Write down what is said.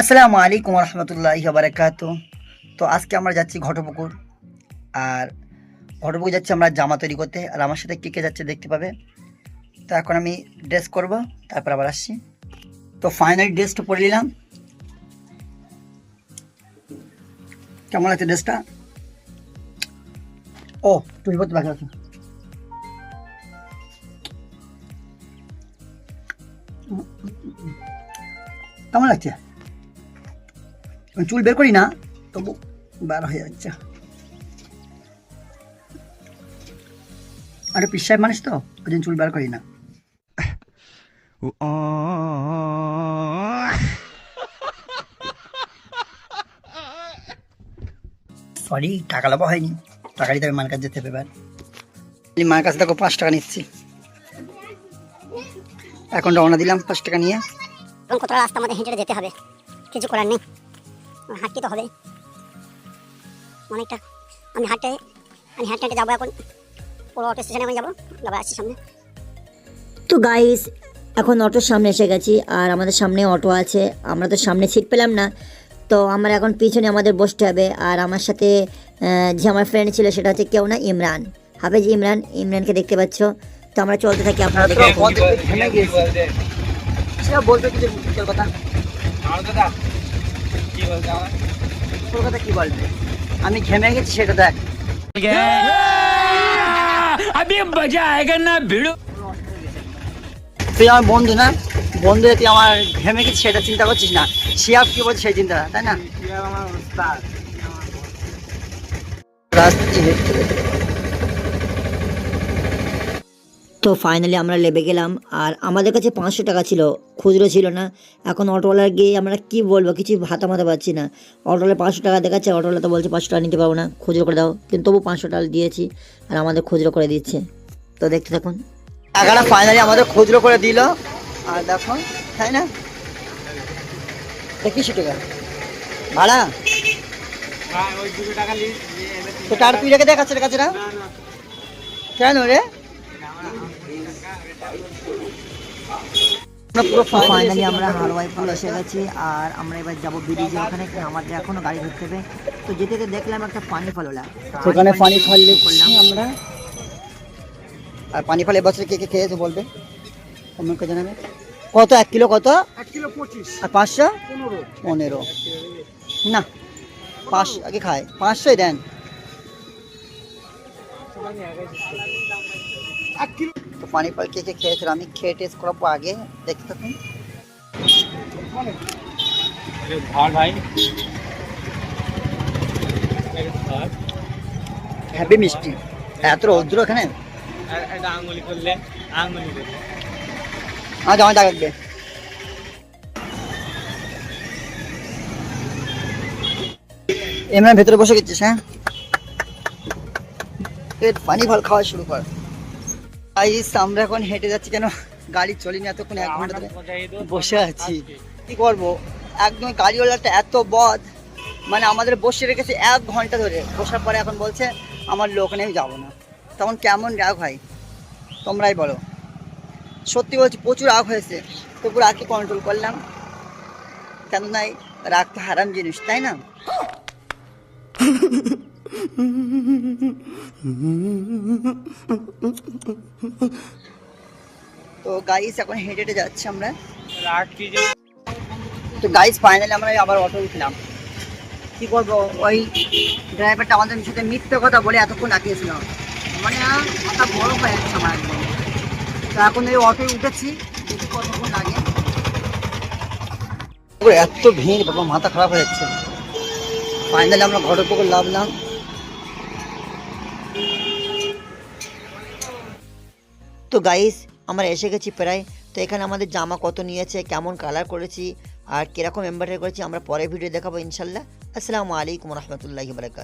আসসালামু আলাইকুম রহমতুল্লাহ বারাকাত তো আজকে আমরা যাচ্ছি ঘটপুকুর। আর ঘটপুকুর যাচ্ছি আমরা জামা তৈরি করতে। আর আমার সাথে কে কে যাচ্ছে দেখতে পাবে? তো এখন আমি ড্রেস করব, তারপর আবার আসছি। তো ফাইনাল ড্রেসটা পরে নিলাম। কেমন লাগছে ড্রেসটা? ও তুই করতে বাকি আছে কেমন লাগছে? চুল বের করি না, তবু বার হয়ে যাচ্ছে। আরে পিসায় মানুষ তো, ওই জন্য চুল বার করি না। সরি টাকা লাভ হয়নি। টাকা দিতে হবে মার কাছে যেতে হবে এবার। মার কাছে দেখো পাঁচ টাকা নিচ্ছি। এখন রওনা দিলাম, পাঁচ টাকা নিয়ে। এবং রাস্তা আমাদের হেঁটে যেতে হবে। কিছু করার নেই। হাঁটতে তো হবে অনেকটা আমি হাঁটতে আমি হাঁটতে হাঁটতে যাব এখন। পুরো অটো স্টেশনে আমি যাব যাব আসছি সামনে। তো গাইস এখন অটোর সামনে এসে গেছি আর আমাদের সামনে অটো আছে। আমরা তো সামনে সিট পেলাম না। তো আমরা এখন পিছনে আমাদের বসতে হবে। আর আমার সাথে যে আমার ফ্রেন্ড ছিল সেটা হচ্ছে কেউ না ইমরান। হাফেজ ইমরান ইমরানকে দেখতে পাচ্ছ। তো আমরা চলতে থাকি আপনারা সেটা বলতে কিছু কথা? আমি ঘেমে গেছি সেটা দেখ। আমি মজা আয়গা না ভিড়ো। তুই আমার বন্ধু না? বন্ধু তুই আমার ঘেমে গেছি সেটা চিন্তা করছিস না। শিয়াব কি বলছে সেই চিন্তা তাই না? রাস্তা তো ফাইনালি আমরা লেবে গেলাম। আর আমাদের কাছে পাঁচশো টাকা ছিল খুচরো ছিল না। এখন অটোওয়ালার গিয়ে আমরা কি বলব কিছু হাতা মাথা পাচ্ছি না। অটোওয়ালা পাঁচশো টাকা দেখাচ্ছে অটোওয়ালা তো বলছে পাঁচশো টাকা নিতে পারব না। খুচরো করে দাও। কিন্তু তবু পাঁচশো টাকা দিয়েছি আর আমাদের খুচরো করে দিচ্ছে। তো দেখতে থাকুন। টাকাটা ফাইনালি আমাদের খুচরো করে দিল। আর দেখো তাই না? দেখিস টাকা। ভাড়া? তো টার তুই রেখে দেখাচ্ছে কাছে না। কেন রে? পুরো ফাইনালি আমরা হারওয়াই পুল এসে গেছি আর আমরা এবার যাব ব্রিজে ওখানে আমাদের এখনও গাড়ি ধরতে হবে। তো যেতে যেতে দেখলাম একটা পানি ফলোলা সেখানে পানি ফল করলাম। আমরা। আর পানি ফল এবছর কে কে খেয়েছে বলবে? কমেন্ট জানাবে। কত? এক কিলো কত? এক কিলো পঁচিশ। আর পাঁচশো? পনেরো। পনেরো। না পাঁচশো আগে খায়। পাঁচশোই দেন। এক কিলো তো পানি ফল কে কে খেয়েছিল। আমি খেয়ে টেস্ট করাবো আগে দেখতে থাকুন। ভাই। মিষ্টি। এত রৌদ্র এখানে? আঙুলি আজ আমার ডাকবে এমনি ভেতরে বসে গেছিস হ্যাঁ? পানি ফল খাওয়া শুরু কর। আইস আমরা এখন হেঁটে যাচ্ছি কেন? গাড়ি চলিনি এতক্ষণ এক ঘণ্টা ধরে। বসে আছি। কি করব? একদম গাড়িওয়ালাটা এত বদ মানে আমাদের বসে রেখেছে এক ঘণ্টা ধরে। বসার পরে এখন বলছে, আমার লোক নেই যাব না। তখন কেমন রাগ হয়? তোমরাই বলো। সত্যি বলছি, প্রচুর রাগ হয়েছে। তবু রাগকে কন্ট্রোল করলাম? কেন নাই? রাগ তো হারাম জিনিস, তাই না? তো গাইস এখন হেঁটে হেঁটে যাচ্ছি আমরা। রাগ কি যে তো গাইস ফাইনালি আমরা আবার অটো উঠলাম। কি করব ওই ড্রাইভারটা আমাদের সাথে মিথ্যে কথা বলে এতক্ষণ রাখিয়েছিল মানে মাথা বড় হয়ে যাচ্ছে আমার একদম। তো এখন এই অটোয় উঠেছি দেখি কতক্ষণ লাগে। এত ভিড় বাবা মাথা খারাপ হয়ে যাচ্ছে। ফাইনালি আমরা ঘরের পুকুর লাভলাম তো গাইস আমরা এসে গেছি প্রায়। তো এখানে আমাদের জামা কত নিয়েছে, কেমন কালার করেছি, আর কীরকম এম্বয়ডারি করেছি, আমরা পরে ভিডিও দেখাবো ইনশাল্লাহ। আসসালামু আলাইকুম রহমতুল্লাহি বারাকাত